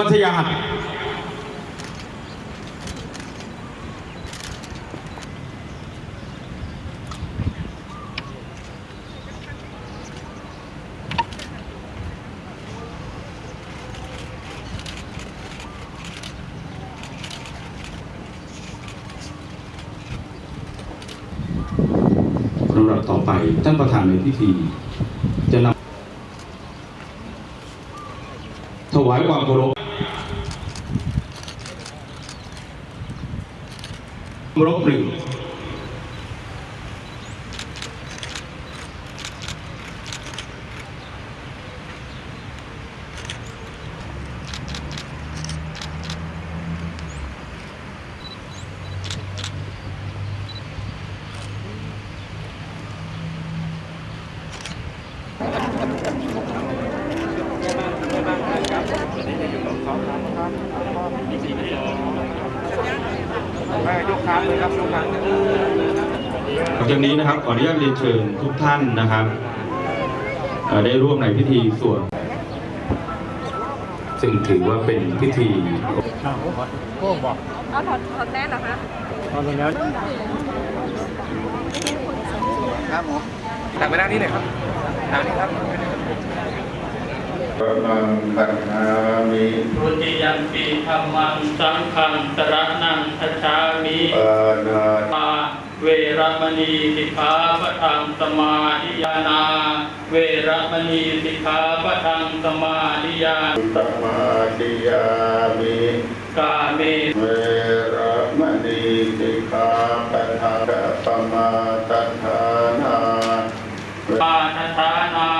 วัทยาหัดลำดับต่อไปท่านประธานในพิธี จะนำถวายความเคารพ เหนึ่งยกค้างเลยครับยกค้างหลังจากนี้นะครับขออนุญาตเรียนเชิญทุกท่านนะครับเอ่อได้ร่วมในพิธีสวดซึ่งถือว่าเป็นพิธีเอาถอดถอดแน่เหรอคะตักไปด้านนี้หน่อยครับด้านนี้ครับ ปมังปัญหามิรุติยัมปีธรรมังสังฆังสรนังคัจฉามิปานามาเวรมณีสิกขาปะทังสมาธิยานา เวรมณีสิกขาปะทังสมาธิยาสมาธิยามิกาเมเวระมณีสิกขาปะทังปมาตัฏฐานา ปาทฐานา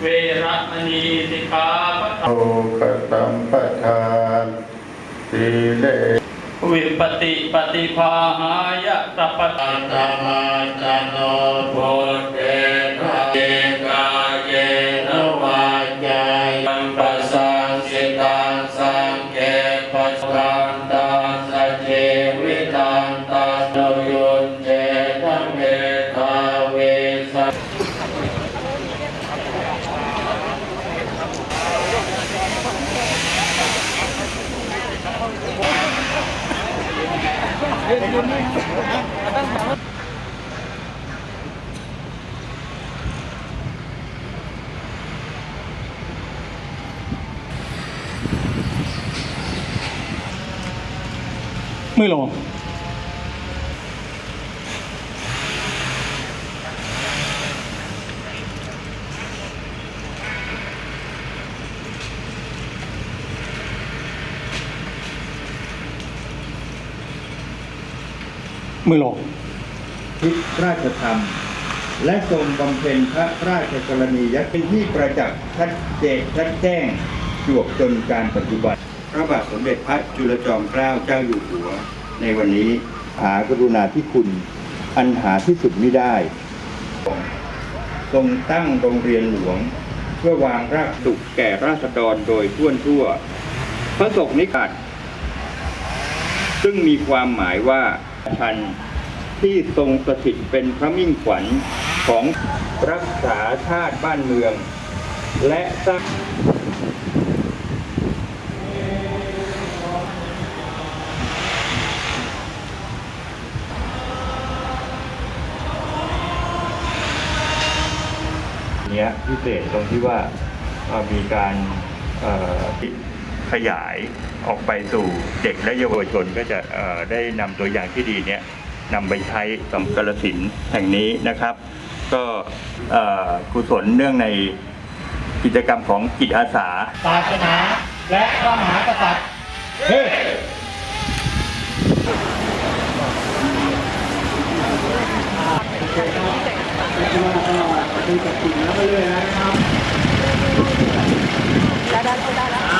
เวรมณีสิกขาปะทั โอง กตัม ปทานสีเลวิปติปฏิภาหายะสัพพตาธรรมาจโนโพเต มือ มือลงทิศราชธรรม และทรงบำเพ็ญพระราชกรณียกิจเป็นที่ประจักษ์ชัดเจนชัดแจ้งจวบจนการปฏิบัติพระบาทสมเด็จพระจุลจอมเกล้าเจ้าอยู่หัว ในวันนี้หากรุณาธิคุณ อันหาที่สุดไม่ได้ ทรงตั้งโรงเรียนหลวง เพื่อวางรากสุขแก่ราษฎรโดยทั่วทั่ว พระศกนิกัดซึ่งมีความหมายว่า ทันที่ทรงสถิตเป็นพระมิ่งขวัญของรักษาชาติบ้านเมือง และสร้างเนี้ยพิเศษตรงที่ว่ามีการเอ่อ ขยายออกไปสู่เด็กและเยาวชนก็จะได้นำตัวอย่างที่ดีเนี้ยนำไปใช้สำกระสินแห่งนี้นะครับ ก็กุศลเนื่องในกิจกรรมของกิจอาสาศาสนาและพระมหากษัตริย์เฮ้ดูกกนแล้วก็เลยนะครับได้แล้วได้แล้ว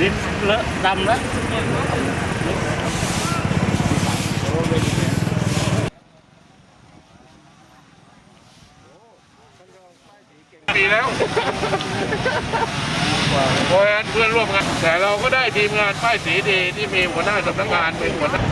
ลิฟเลอะดำแล้วปีแล้วเพราะฉะนั้นเพื่อนร่วมงานแต่เราก็ได้ทีมงานป้ายสีดีที่มีหัวหน้าสำนักงานเป็นหัวหน้า